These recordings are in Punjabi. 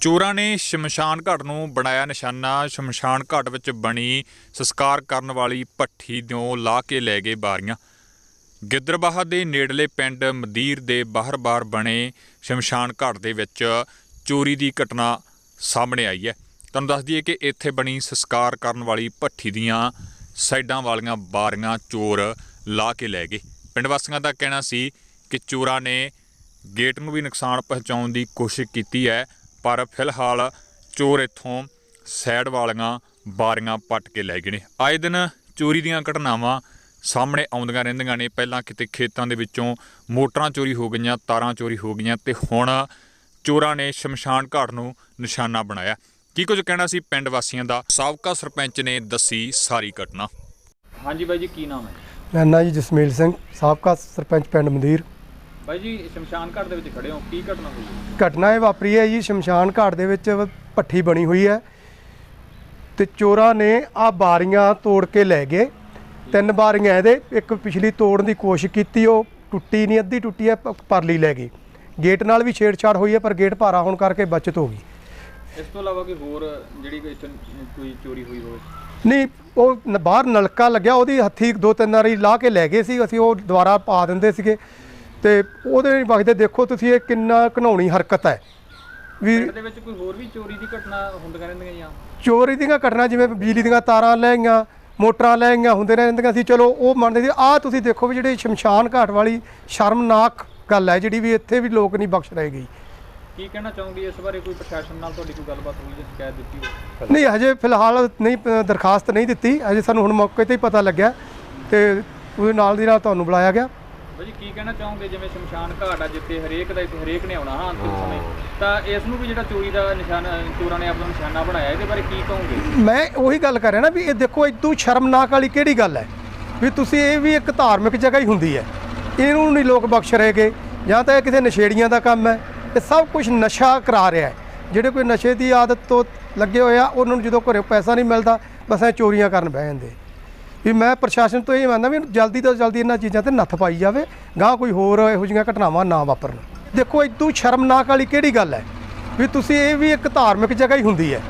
ਚੋਰਾਂ ਨੇ ਸ਼ਮਸ਼ਾਨ ਘਾਟ ਨੂੰ ਬਣਾਇਆ ਨਿਸ਼ਾਨਾ। ਸ਼ਮਸ਼ਾਨ ਘਾਟ ਵਿੱਚ ਬਣੀ ਸੰਸਕਾਰ ਕਰਨ ਵਾਲੀ ਭੱਠੀ ਤੋਂ ਲਾ ਕੇ ਲੈ ਗਏ ਬਾਰੀਆਂ। ਗਿੱਦਰਬਾਹ ਦੇ ਨੇੜਲੇ ਪਿੰਡ ਮਦੀਰ ਦੇ ਬਾਹਰ-ਬਾਹਰ ਬਣੇ ਸ਼ਮਸ਼ਾਨ ਘਾਟ ਦੇ ਵਿੱਚ ਚੋਰੀ ਦੀ ਘਟਨਾ ਸਾਹਮਣੇ ਆਈ ਹੈ। ਤੁਹਾਨੂੰ ਦੱਸ ਦਈਏ ਕਿ ਇੱਥੇ ਬਣੀ ਸੰਸਕਾਰ ਕਰਨ ਵਾਲੀ ਭੱਠੀ ਦੀਆਂ ਸਾਈਡਾਂ ਵਾਲੀਆਂ ਬਾਰੀਆਂ ਚੋਰ ਲਾ ਕੇ ਲੈ ਗਏ। ਪਿੰਡ ਵਾਸੀਆਂ ਦਾ ਕਹਿਣਾ ਸੀ ਕਿ ਚੋਰਾਂ ਨੇ ਗੇਟ ਨੂੰ ਵੀ ਨੁਕਸਾਨ ਪਹੁੰਚਾਉਣ ਦੀ ਕੋਸ਼ਿਸ਼ ਕੀਤੀ ਹੈ। ਪਰ ਫਿਲਹਾਲ ਚੋਰ ਇੱਥੋਂ ਸਾਈਡ ਵਾਲੀਆਂ ਬਾਰੀਆਂ ਪੱਟ ਕੇ ਲੈ ਗਏ ਨੇ। ਆਏ ਦਿਨ ਚੋਰੀ ਦੀਆਂ ਘਟਨਾਵਾਂ ਸਾਹਮਣੇ ਆਉਂਦੀਆਂ ਰਹਿੰਦੀਆਂ ਨੇ। ਪਹਿਲਾਂ ਕਿਤੇ ਖੇਤਾਂ ਦੇ ਵਿੱਚੋਂ ਮੋਟਰਾਂ ਚੋਰੀ ਹੋ ਗਈਆਂ ਤਾਰਾਂ ਚੋਰੀ ਹੋ ਗਈਆਂ ਤੇ ਹੁਣ ਚੋਰਾਂ ਨੇ ਸ਼ਮਸ਼ਾਨ ਘਾਟ ਨੂੰ ਨਿਸ਼ਾਨਾ ਬਣਾਇਆ। ਕੀ ਕੁਝ ਕਹਿਣਾ ਸੀ ਪਿੰਡ ਵਾਸੀਆਂ ਦਾ? ਸਾਬਕਾ ਸਰਪੰਚ ਨੇ ਦੱਸੀ ਸਾਰੀ ਘਟਨਾ। ਹਾਂਜੀ ਬਾਈ ਜੀ ਕੀ ਨਾਮ ਹੈ? ਮੇਰਾ ਨਾਂ ਜੀ ਜਸਮੀਲ ਸਿੰਘ ਸਾਬਕਾ ਸਰਪੰਚ ਪਿੰਡ ਮੰਦੀਰ। ਬਾਈ ਜੀ ਸ਼ਮਸ਼ਾਨ ਘਾਟ ਦੇ ਵਿੱਚ ਖੜੇ ਹੋ ਕੀ ਘਟਨਾ ਹੋਈ? ਘਟਨਾ ਇਹ ਵਾਪਰੀ ਹੈ ਜੀ ਸ਼ਮਸ਼ਾਨ ਘਾਟ ਦੇ ਵਿੱਚ ਭੱਠੀ ਬਣੀ ਹੋਈ ਹੈ ਤੇ ਚੋਰਾਂ ਨੇ ਆ ਬਾਰੀਆਂ ਤੋੜ ਕੇ ਲੈ ਗਏ। ਤਿੰਨ ਬਾਰੀਆਂ ਇਹਦੇ ਇੱਕ ਪਿਛਲੀ ਤੋੜਨ ਦੀ ਕੋਸ਼ਿਸ਼ ਕੀਤੀ ਉਹ ਟੁੱਟੀ ਨਹੀਂ ਅੱਧੀ ਟੁੱਟੀ ਹੈ ਪ- ਪਰਲੀ ਲੈ ਗਈ ਗੇਟ ਨਾਲ ਵੀ ਛੇੜਛਾੜ ਹੋਈ ਹੈ ਪਰ ਗੇਟ ਭਾਰਾ ਹੋਣ ਕਰਕੇ ਬਚਤ ਹੋ ਗਈ। ਇਸ ਤੋਂ ਇਲਾਵਾ ਕੋਈ ਹੋਰ ਜਿਹੜੀ ਕੋਈ ਇੱਥੇ ਕੋਈ ਚੋਰੀ ਹੋਈ ਹੋਵੇ? ਨਹੀਂ ਉਹ ਨ- ਬਾਹਰ ਨਲਕਾ ਲੱਗਿਆ ਉਹਦੀ ਹੱਥੀ ਦੋ ਤਿੰਨ ਵਾਰੀ ਲਾ ਕੇ ਲੈ ਗਏ ਸੀ ਅਸੀਂ ਉਹ ਦੁਬਾਰਾ ਪਾ ਦਿੰਦੇ ਸੀਗੇ। ਤੇ ਉਹਦੇ ਵਕਤ ਦੇਖੋ ਤੁਸੀਂ ਇਹ ਕਿੰਨਾ ਘਨਾਉਣੀ ਹਰਕਤ ਹੈ। ਵੀ ਪਿੰਡ ਦੇ ਵਿੱਚ ਕੋਈ ਹੋਰ ਵੀ ਚੋਰੀ ਦੀ ਘਟਨਾ ਹੁੰਦੀਆਂ ਰਹਿੰਦੀਆਂ ਜਾਂ? ਚੋਰੀ ਦੀਆਂ ਘਟਨਾ ਜਿਵੇਂ ਬਿਜਲੀ ਦੀਆਂ ਤਾਰਾਂ ਲੈ ਗਈਆਂ ਮੋਟਰਾਂ ਲੈ ਗਈਆਂ ਹੁੰਦੇ ਰਹਿੰਦੀਆਂ ਸੀ। ਚਲੋ ਉਹ ਮੰਨਦੇ ਸੀ। ਆਹ ਤੁਸੀਂ ਦੇਖੋ ਵੀ ਜਿਹੜੇ ਸ਼ਮਸ਼ਾਨ ਘਾਟ ਵਾਲੀ ਸ਼ਰਮਨਾਕ ਗੱਲ ਹੈ ਜਿਹੜੀ ਵੀ ਇੱਥੇ ਵੀ ਲੋਕ ਨਹੀਂ ਬਖਸ਼ ਰਹੇ ਗਈ ਕੀ ਕਹਿਣਾ ਚਾਹੋਗੇ ਇਸ ਬਾਰੇ? ਕੋਈ ਪ੍ਰਸ਼ਾਸਨ ਨਾਲ ਤੁਹਾਡੀ ਕੋਈ ਗੱਲਬਾਤ ਹੋਈ ਜਾਂ ਸ਼ਿਕਾਇਤ ਦਿੱਤੀ ਹੋਵੇ? ਨਹੀਂ ਹਜੇ ਫਿਲਹਾਲ ਨਹੀਂ ਦਰਖਾਸਤ ਨਹੀਂ ਦਿੱਤੀ। ਹਜੇ ਸਾਨੂੰ ਹੁਣ ਮੌਕੇ ਤੇ ਹੀ ਪਤਾ ਲੱਗਿਆ ਤੇ ਉਹਦੇ ਨਾਲ ਦੀ ਨਾਲ ਤੁਹਾਨੂੰ ਬੁਲਾਇਆ ਗਿਆ। ਭਾਜੀ ਕੀ ਕਹਿਣਾ ਚਾਹੋਗੇ? ਜਿਵੇਂ ਸ਼ਮਸ਼ਾਨ ਘਾਟ ਆ ਜਿੱਥੇ ਹਰੇਕ ਦਾ ਇੱਥੇ ਹਰੇਕ ਨੇ ਆਉਣਾ ਹਾਂ ਅੰਤਿਮ ਸਮੇਂ। ਤਾਂ ਇਸ ਨੂੰ ਵੀ ਜਿਹੜਾ ਚੋਰੀ ਦਾ ਨਿਸ਼ਾਨਾ ਚੋਰਾਂ ਨੇ ਆਪਣਾ ਨਿਸ਼ਾਨਾ ਬਣਾਇਆ ਇਹਦੇ ਬਾਰੇ ਕੀ ਕਹੋਗੇ? ਮੈਂ ਉਹੀ ਗੱਲ ਕਰ ਰਿਹਾ ਨਾ ਵੀ ਇਹ ਦੇਖੋ ਇਦੋਂ ਸ਼ਰਮਨਾਕ ਵਾਲੀ ਕਿਹੜੀ ਗੱਲ ਹੈ? ਵੀ ਤੁਸੀਂ ਇਹ ਵੀ ਇੱਕ ਧਾਰਮਿਕ ਜਗ੍ਹਾ ਹੀ ਹੁੰਦੀ ਹੈ। ਇਹਨੂੰ ਨਹੀਂ ਲੋਕ ਬਖਸ਼ ਰਹੇਗੇ ਜਾਂ ਤਾਂ ਇਹ ਕਿਸੇ ਨਸ਼ੇੜੀਆਂ ਦਾ ਕੰਮ ਹੈ ਇਹ ਸਭ ਕੁਝ ਨਸ਼ਾ ਕਰਾ ਰਿਹਾ ਹੈ। ਜਿਹੜੇ ਕੋਈ ਨਸ਼ੇ ਦੀ ਆਦਤ ਤੋਂ ਲੱਗੇ ਹੋਏ ਆ ਉਹਨਾਂ ਨੂੰ ਜਦੋਂ ਘਰੇ ਪੈਸਾ ਨਹੀਂ ਮਿਲਦਾ ਬਸ ਐ ਚੋਰੀਆਂ ਕਰਨ ਬਹਿ ਜਾਂਦੇ। ਵੀ ਮੈਂ ਪ੍ਰਸ਼ਾਸਨ ਤੋਂ ਇਹ ਮੰਨਦਾ ਵੀ ਜਲਦੀ ਤੋਂ ਜਲਦੀ ਇਹਨਾਂ ਚੀਜ਼ਾਂ ਤੇ ਨੱਥ ਪਾਈ ਜਾਵੇ ਗਾਂ ਕੋਈ ਹੋਰ ਇਹੋ ਜਿਹੀਆਂ ਘਟਨਾਵਾਂ ਨਾ ਵਾਪਰਨ। ਦੇਖੋ ਇਦੋਂ ਸ਼ਰਮਨਾਕ ਵਾਲੀ ਕਿਹੜੀ ਗੱਲ ਹੈ? ਵੀ ਤੁਸੀਂ ਇਹ ਵੀ ਇੱਕ ਧਾਰਮਿਕ ਜਗ੍ਹਾ ਹੀ ਹੁੰਦੀ ਹੈ।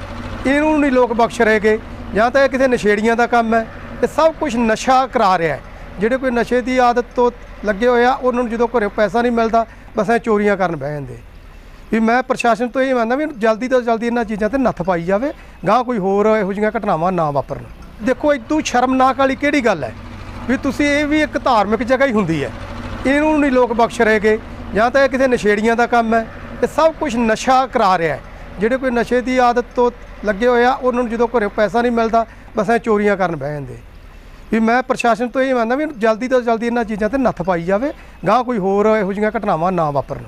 ਇਹਨੂੰ ਨਹੀਂ ਲੋਕ ਬਖਸ਼ ਰਹੇਗੇ ਜਾਂ ਤਾਂ ਇਹ ਕਿਸੇ ਨਸ਼ੇੜੀਆਂ ਦਾ ਕੰਮ ਹੈ। ਇਹ ਸਭ ਕੁਝ ਨਸ਼ਾ ਕਰਾ ਰਿਹਾ ਹੈ। ਜਿਹੜੇ ਕੋਈ ਨਸ਼ੇ ਦੀ ਆਦਤ ਤੋਂ ਲੱਗੇ ਹੋਏ ਆ, ਉਹਨਾਂ ਨੂੰ ਜਦੋਂ ਘਰੇ ਪੈਸਾ ਨਹੀਂ ਮਿਲਦਾ, ਬਸ ਐ ਚੋਰੀਆਂ ਕਰਨ ਬਹਿ ਜਾਂਦੇ। ਵੀ ਮੈਂ ਪ੍ਰਸ਼ਾਸਨ ਤੋਂ ਇਹ ਮੰਨਦਾ ਵੀ ਜਲਦੀ ਤੋਂ ਜਲਦੀ ਇਹਨਾਂ ਚੀਜ਼ਾਂ ਤੇ ਨੱਥ ਪਾਈ ਜਾਵੇ ਗਾਂ ਕੋਈ ਹੋਰ ਇਹੋ ਜਿਹੀਆਂ ਘਟਨਾਵਾਂ ਨਾ ਵਾਪਰਨ। ਦੇਖੋ ਇਦੋਂ ਸ਼ਰਮਨਾਕ ਵਾਲੀ ਕਿਹੜੀ ਗੱਲ ਹੈ? ਵੀ ਤੁਸੀਂ ਇਹ ਵੀ ਇੱਕ ਧਾਰਮਿਕ ਜਗ੍ਹਾ ਹੀ ਹੁੰਦੀ ਹੈ। ਇਹਨੂੰ ਨਹੀਂ ਲੋਕ ਬਖਸ਼ ਰਹੇਗੇ ਜਾਂ ਤਾਂ ਇਹ ਕਿਸੇ ਨਸ਼ੇੜੀਆਂ ਦਾ ਕੰਮ ਹੈ। ਇਹ ਸਭ ਕੁਝ ਨਸ਼ਾ ਕਰਾ ਰਿਹਾ ਹੈ। ਜਿਹੜੇ ਕੋਈ ਨਸ਼ੇ ਦੀ ਆਦਤ ਤੋਂ ਲੱਗੇ ਹੋਏ ਆ, ਉਹਨਾਂ ਨੂੰ ਜਦੋਂ ਘਰੇ ਪੈਸਾ ਨਹੀਂ ਮਿਲਦਾ, ਬਸ ਐ ਚੋਰੀਆਂ ਕਰਨ ਬਹਿ ਜਾਂਦੇ। ਵੀ ਮੈਂ ਪ੍ਰਸ਼ਾਸਨ ਤੋਂ ਇਹ ਮੰਨਦਾ ਵੀ ਜਲਦੀ ਤੋਂ ਜਲਦੀ ਇਹਨਾਂ ਚੀਜ਼ਾਂ ਤੇ ਨੱਥ ਪਾਈ ਜਾਵੇ। ਗਾਂ ਕੋਈ ਹੋਰ ਇਹੋ ਜਿਹੀਆਂ ਘਟਨਾਵਾਂ ਨਾ ਵਾਪਰਨ।